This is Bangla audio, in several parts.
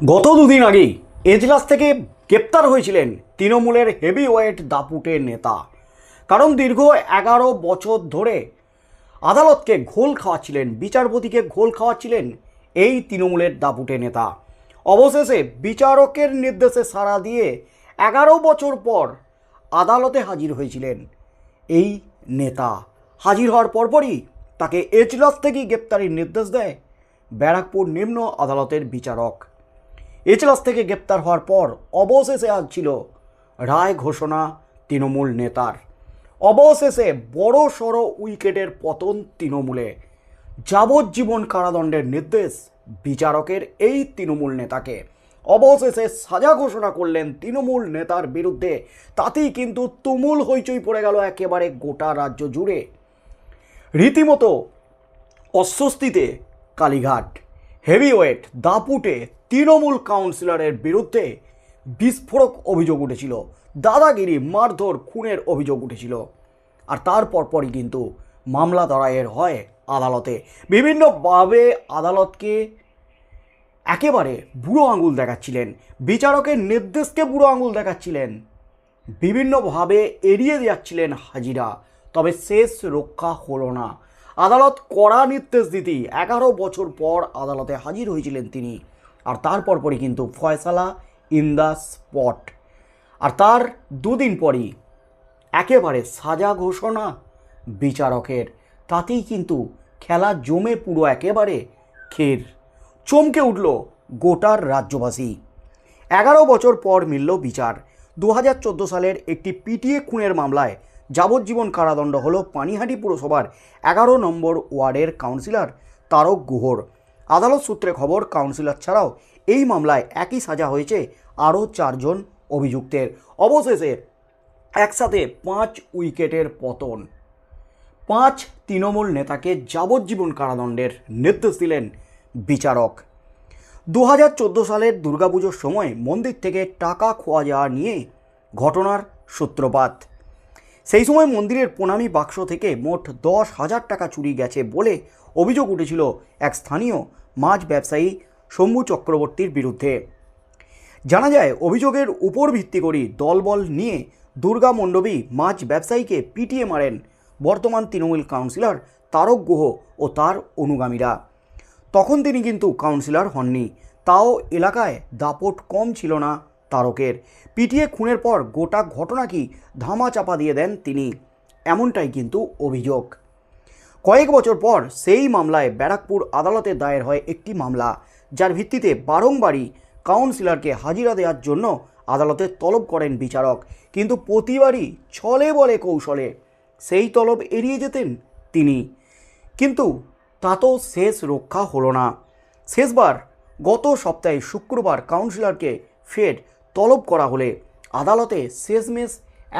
গত দুদিন আগেই এজলাস থেকে গ্রেপ্তার হয়েছিলেন তৃণমূলের হেভি ওয়েট দাপুটের নেতা। কারণ দীর্ঘ এগারো বছর ধরে আদালতকে ঘোল খাওয়াচ্ছিলেন, বিচারপতিকে ঘোল খাওয়াচ্ছিলেন এই তৃণমূলের দাপুটে নেতা। অবশেষে বিচারকের নির্দেশে সাড়া দিয়ে এগারো বছর পর আদালতে হাজির হয়েছিলেন এই নেতা। হাজির হওয়ার পরপরই তাকে এজলাস থেকেই গ্রেপ্তারির নির্দেশ দেয় ব্যারাকপুর নিম্ন আদালতের বিচারক। এজলাস থেকে গ্রেপ্তার হওয়ার পর অবশেষে আজ ছিল রায় ঘোষণা তৃণমূল নেতার। অবশেষে বড় সড়ো উইকেটের পতন তৃণমূলে। যাবজ্জীবন কারাদণ্ডের নির্দেশ বিচারকের এই তৃণমূল নেতাকে। অবশেষে সাজা ঘোষণা করলেন তৃণমূল নেতার বিরুদ্ধে। তাতেই কিন্তু তুমুল হইচই পড়ে গেল একেবারে গোটা রাজ্য জুড়ে। রীতিমতো অস্বস্তিতে কালীঘাট, হেভিওয়েট, দাপুটে তৃণমূল কাউন্সিলরের বিরুদ্ধে বিস্ফোরক অভিযোগ উঠেছিল। দাদাগিরি মারধর খুনের অভিযোগ উঠেছিল। আর তার পরপরই কিন্তু মামলা দাঁড়ায়ের হয় আদালতে। বিভিন্নভাবে আদালতকে একেবারে বুড়ো আঙুল দেখাচ্ছিলেন। বিচারকের নির্দেশকে বুড়ো আঙুল দেখাচ্ছিলেন। বিভিন্নভাবে এড়িয়ে যাচ্ছিলেন হাজিরা। তবে শেষ রক্ষা হলো না। আদালত কড়া নির্দেশ দিতেই এগারো বছর পর আদালতে হাজির হয়েছিলেন তিনি। আর তারপর পরই কিন্তু ফয়সালা ইন দ্য স্পট। আর তার দুদিন পরই একেবারে সাজা ঘোষণা বিচারকের। তাতেই কিন্তু খেলা জমে পুরো একেবারে খের চমকে উঠল গোটার রাজ্যবাসী। এগারো বছর পর মিলল বিচার। দু হাজার চোদ্দ সালের একটি পিটিএ খুনের মামলায় যাবজ্জীবন কারাদণ্ড হলো পানিহাটি পুরসভার এগারো নম্বর ওয়ার্ডের কাউন্সিলর তারক গুহর। আদালত সূত্রে খবর, কাউন্সিলর ছাড়াও এই মামলায় একই সাজা হয়েছে আরও চারজন অভিযুক্তের। অবশেষে একসাথে পাঁচ উইকেটের পতন। পাঁচ তৃণমূল নেতাকে যাবজ্জীবন কারাদণ্ডের নির্দেশ দিলেন বিচারক। দু হাজার চোদ্দ সালের দুর্গাপুজোর সময় মন্দির থেকে টাকা খোয়া যাওয়া নিয়ে ঘটনার সূত্রপাত। সেই সময় মন্দিরের প্রণামী বাক্স থেকে মোট দশ হাজার টাকা চুরি গেছে বলে অভিযোগ উঠেছিল এক স্থানীয় মাছ ব্যবসায়ী শম্ভু চক্রবর্তীর বিরুদ্ধে। জানা যায়, অভিযোগের উপর ভিত্তি করেই দলবল নিয়ে দুর্গা মণ্ডপী মাছ ব্যবসায়ীকে পিটিয়ে মারেন বর্তমান তৃণমূল কাউন্সিলর তারক গুহ ও তার অনুগামীরা। তখন তিনি কিন্তু কাউন্সিলর হননি। তাও এলাকায় দাপট কম ছিল না। তারকের। পিটিয়ে খুনের পর গোটা ঘটনা কি ধামা চাপা দিয়ে দেন তিনি? এমনটাই কিন্তু অভিযোগ। কয়েক বছর পর সেই মামলায় ব্যারাকপুর আদালতে দায়ের হয় একটি মামলা, যার ভিত্তিতে বারংবারই কাউন্সিলরকে হাজিরা দেওয়ার জন্য আদালতে তলব করেন বিচারক। কিন্তু প্রতিবারই ছলে বলে কৌশলে সেই তলব এড়িয়ে যেতেন তিনি। কিন্তু তা তো শেষ রক্ষা হলো না। শেষবার গত সপ্তাহে শুক্রবার কাউন্সিলরকে ফের তলব করা হলে আদালতে শেষমেশ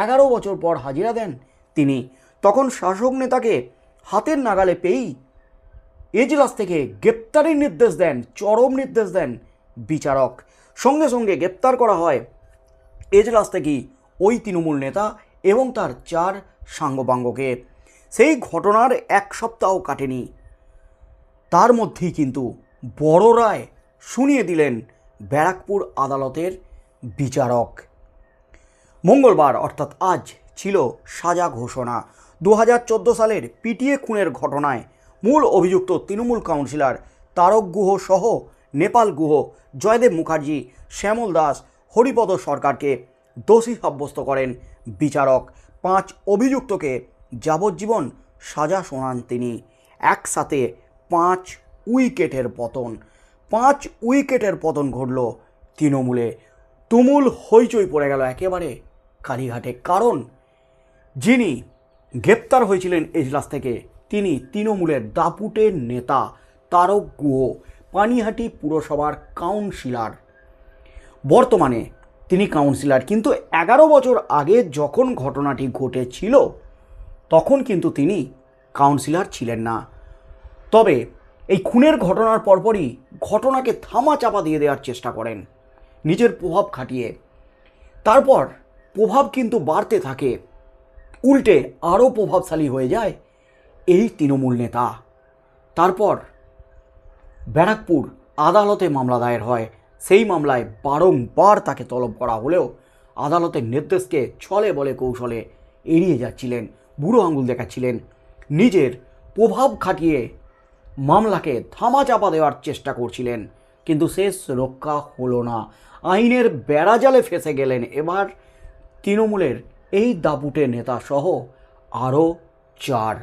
এগারো বছর পর হাজিরা দেন তিনি। তখন শাসক নেতাকে হাতের নাগালে পেয়েই এজলাস থেকে গ্রেপ্তারের নির্দেশ দেন, চরম নির্দেশ দেন বিচারক। সঙ্গে সঙ্গে গ্রেপ্তার করা হয় এজলাস থেকেই ওই তৃণমূল নেতা এবং তার চার সাঙ্গপাঙ্গকে। সেই ঘটনার এক সপ্তাহ কাটেনি। তার মধ্যেই কিন্তু বড় রায় শুনিয়ে দিলেন ব্যারাকপুর আদালতের বিচারক। মঙ্গলবার, অর্থাৎ আজ, ছিল সাজা ঘোষণা। দু হাজার চোদ্দ সালের পিটিএ খুনের ঘটনায় মূল অভিযুক্ত তৃণমূল কাউন্সিলর তারক গুহ সহ নেপাল গুহ জয়দেব মুখার্জি, শ্যামল দাস, হরিপদ সরকারকে দোষী সাব্যস্ত করেন বিচারক। পাঁচ অভিযুক্তকে যাবজ্জীবন সাজা শোনান তিনি। একসাথে পাঁচ উইকেটের পতন। পাঁচ উইকেটের পতন ঘটল তৃণমূলে। তুমুল হইচই পড়ে গেল একেবারে কালীঘাটে। কারণ যিনি গ্রেপ্তার হয়েছিলেন এজলাস থেকে, তিনি তৃণমূলের দাপুটের নেতা, তারক গুহ, পানিহাটি পুরসভার কাউন্সিলার। বর্তমানে তিনি কাউন্সিলর, কিন্তু এগারো বছর আগে যখন ঘটনাটি ঘটেছিল, তখন কিন্তু তিনি কাউন্সিলর ছিলেন না। তবে এই খুনের ঘটনার পরপরই ঘটনাকে থামা চাপা দিয়ে দেওয়ার চেষ্টা করেন। নিজের প্রভাব খাটিয়ে। তারপর প্রভাব কিন্তু বাড়তে থাকে। উল্টে আরও প্রভাবশালী হয়ে যায় এই তৃণমূল নেতা। তারপর ব্যারাকপুর আদালতে মামলা দায়ের হয়। সেই মামলায় বারংবার তাকে তলব করা হলেও আদালতের নির্দেশকে ছলে বলে কৌশলে এড়িয়ে যাচ্ছিলেন, বুড়ো আঙুল দেখাচ্ছিলেন। নিজের প্রভাব খাটিয়ে মামলাকে ধামাচাপা দেওয়ার চেষ্টা করছিলেন, কিন্তু শেষ রক্ষা হলো না। আইনের বেড়াজালে ফেসে গেলেন। এবার তৃণমূলের এই দাপুটে নেতা সহ আরও চার।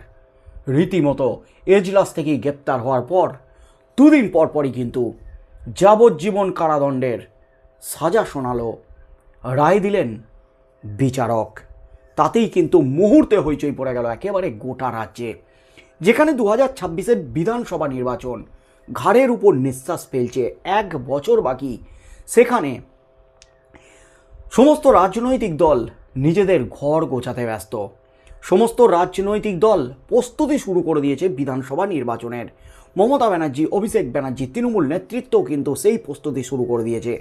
রীতিমতো এজলাস থেকে গ্রেপ্তার হওয়ার পর দুদিন পর পরই কিন্তু যাবজ্জীবন কারাদণ্ডের সাজা শোনালো রায় দিলেন বিচারক। তাতেই কিন্তু মুহূর্তে হইচই পড়ে গেল একেবারে গোটা রাজ্যে। যেখানে দু হাজার ছাব্বিশের বিধানসভা নির্বাচন ঘাড়ের উপর নিঃশ্বাস ফেলছে এক বছর বাকি সেখানে সমস্ত রাজনৈতিক দল নিজেদের ঘর গোছাতে ব্যস্ত। সমস্ত রাজনৈতিক দল প্রস্তুতি শুরু করে দিয়েছে বিধানসভা নির্বাচনের। মমতা ব্যানার্জি, অভিষেক ব্যানার্জি, তৃণমূল নেতৃত্বও কিন্তু সেই প্রস্তুতি শুরু করে দিয়েছে।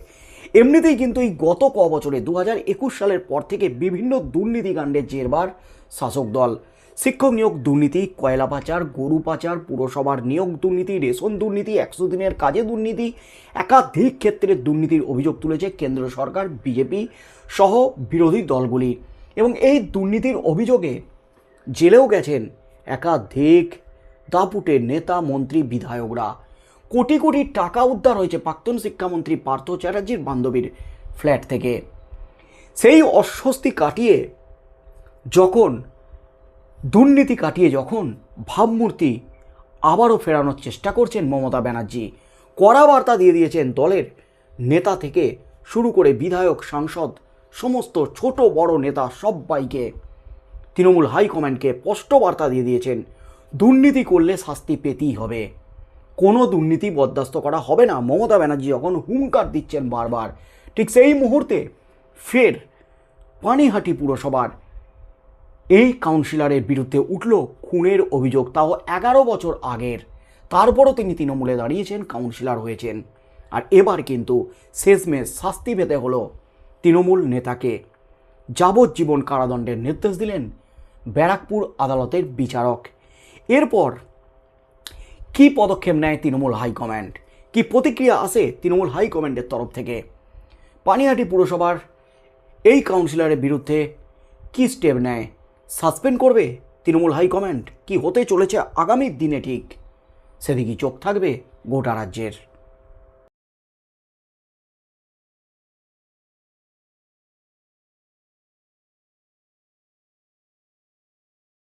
এমনিতেই কিন্তু এই গত ক বছরে দু হাজার একুশ সালের পর থেকে বিভিন্ন দুর্নীতিকাণ্ডের জেরবার শাসক দল। শিক্ষক নিয়োগ দুর্নীতি, কয়লা পাচার, গরু পাচার, পুরসভার নিয়োগ দুর্নীতি, রেশন দুর্নীতি, একশো দিনের কাজে দুর্নীতি, একাধিক ক্ষেত্রে দুর্নীতির অভিযোগ তুলেছে কেন্দ্র সরকার, বিজেপি সহ বিরোধী দলগুলি। এবং এই দুর্নীতির অভিযোগে জেলেও গেছেন একাধিক দাপুটে নেতা, মন্ত্রী, বিধায়করা। কোটি কোটি টাকা উদ্ধার হয়েছে প্রাক্তন শিক্ষামন্ত্রী পার্থ চ্যাটার্জির বান্ধবীর ফ্ল্যাট থেকে। সেই অস্বস্তি কাটিয়ে যখন দুর্নীতি কাটিয়ে যখন ভাবমূর্তি আবারও ফেরানোর চেষ্টা করছেন মমতা ব্যানার্জি, কড়া বার্তা দিয়ে দিয়েছেন দলের নেতা থেকে শুরু করে বিধায়ক, সাংসদ, সমস্ত ছোট বড় নেতা সবাইকে তৃণমূল হাইকমান্ডকে স্পষ্ট বার্তা দিয়ে দিয়েছেন, দুর্নীতি করলে শাস্তি পেতেই হবে। কোনো দুর্নীতি বরদাস্ত করা হবে না। মমতা ব্যানার্জি যখন হুঙ্কার দিচ্ছেন বারবার, ঠিক সেই মুহূর্তে ফের পানিহাটি পুরসভার এই কাউন্সিলরের বিরুদ্ধে উঠল খুনের অভিযোগ, তাও এগারো বছর আগের। তারপরও তিনি তৃণমূলে দাঁড়িয়েছেন, কাউন্সিলর হয়েছেন। আর এবার কিন্তু শেষমেশ শাস্তি পেতে হলো তৃণমূল নেতাকে। যাবজ্জীবন কারাদণ্ডের নির্দেশ দিলেন ব্যারাকপুর আদালতের বিচারক। এরপর কী পদক্ষেপ নেয় তৃণমূল হাইকমান্ড? কি প্রতিক্রিয়া আসে তৃণমূল হাইকমান্ডের তরফ থেকে? পানিহাটি পুরসভার এই কাউন্সিলরের বিরুদ্ধে কী স্টেপ নেয় সাসপেন্ড করবে তৃণমূল হাইকমান্ড কি হতে চলেছে আগামী দিনে ঠিক? সেদিকে চোখ থাকবে গোটা রাজ্যের।